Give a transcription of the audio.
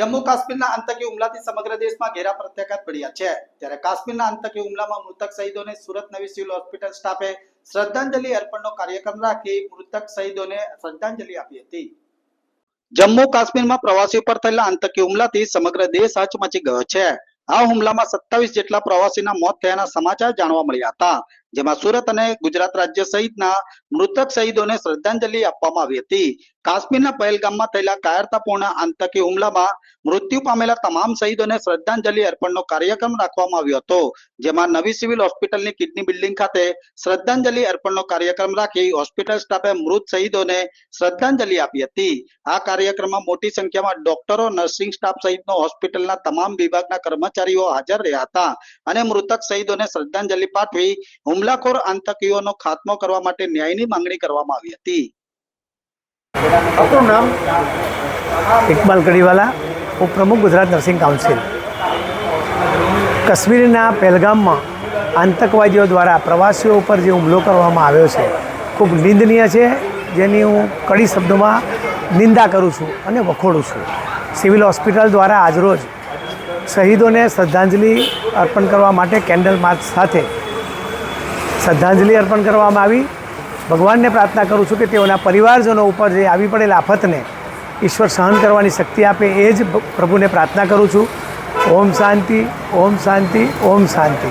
જમ્મુ કાશ્મીરના આતંકી હુમલાથી સમગ્ર દેશમાં ઘેરા પ્રત્યાઘાત પડ્યા છે. ત્યારે કાશ્મીરના આતંકી હુમલામાં મૃતક શહીદોને સુરત નવી સિવિલ હોસ્પિટલ સ્ટાફે શ્રદ્ધાંજલિ અર્પણનો કાર્યક્રમ રાખી મૃતક શહીદોને શ્રદ્ધાંજલિ આપી હતી. જમ્મુ કાશ્મીરમાં પ્રવાસીઓ પર થયેલા આતંકી હુમલાથી સમગ્ર દેશ હચમચી ગયો છે. આ હુમલામાં સત્તાવીસ જેટલા પ્રવાસીના મોત થયાના સમાચાર જાણવા મળ્યા હતા. જેમાં સુરત અને ગુજરાત રાજ્ય સહિતના મૃતક શહીદોને શ્રદ્ધાંજલિ આપવામાં આવી હતી. કાશ્મીરના પહેલગામમાં થયેલા કાયરતાપૂર્ણ આતંકી હુમલામાં મૃત્યુ પામેલા તમામ શહીદોને શ્રદ્ધાંજલિ અર્પણનો કાર્યક્રમ રાખવામાં આવ્યો હતો. જેમાં નવી સિવિલ હોસ્પિટલની કિડની બિલ્ડિંગ ખાતે શ્રદ્ધાંજલિ અર્પણનો કાર્યક્રમ રાખી હોસ્પિટલ સ્ટાફે મૃત શહીદોને શ્રદ્ધાંજલિ આપી હતી. આ કાર્યક્રમમાં મોટી સંખ્યામાં ડોક્ટરો, નર્સિંગ સ્ટાફ સહિતનો હોસ્પિટલના તમામ વિભાગના કર્મચારીઓ હાજર રહ્યા હતા અને મૃતક શહીદોને શ્રદ્ધાંજલિ પાઠવી હુમલાખોર આતંકીઓનો ખાત્મો કરવા માટે ન્યાયની માંગણી કરવામાં આવી હતી. નામ? ઇકબાલ કડીવાલા ઉપપ્રમુખ ગુજરાત નર્સિંગ કાઉન્સિલ. કાશ્મીરના પહેલગામમાં આતંકવાદીઓ દ્વારા પ્રવાસીઓ ઉપર જે હુમલો કરવામાં આવ્યો છે ખૂબ નિંદનીય છે. જેની હું કડી શબ્દોમાં નિંદા કરું છું અને વખોડું છું. સિવિલ હોસ્પિટલ દ્વારા આજરોજ શહીદોને શ્રદ્ધાંજલિ અર્પણ કરવા માટે કેન્ડલ માર્ચ સાથે શ્રદ્ધાંજલિ અર્પણ કરવામાં આવી. ભગવાનને પ્રાર્થના કરું છું કે તેઓના પરિવારજનો ઉપર જે આવી પડેલ આફતને ઈશ્વર સહન કરવાની શક્તિ આપે એ જ પ્રભુને પ્રાર્થના કરું છું. ઓમ શાંતિ ઓમ શાંતિ ઓમ શાંતિ.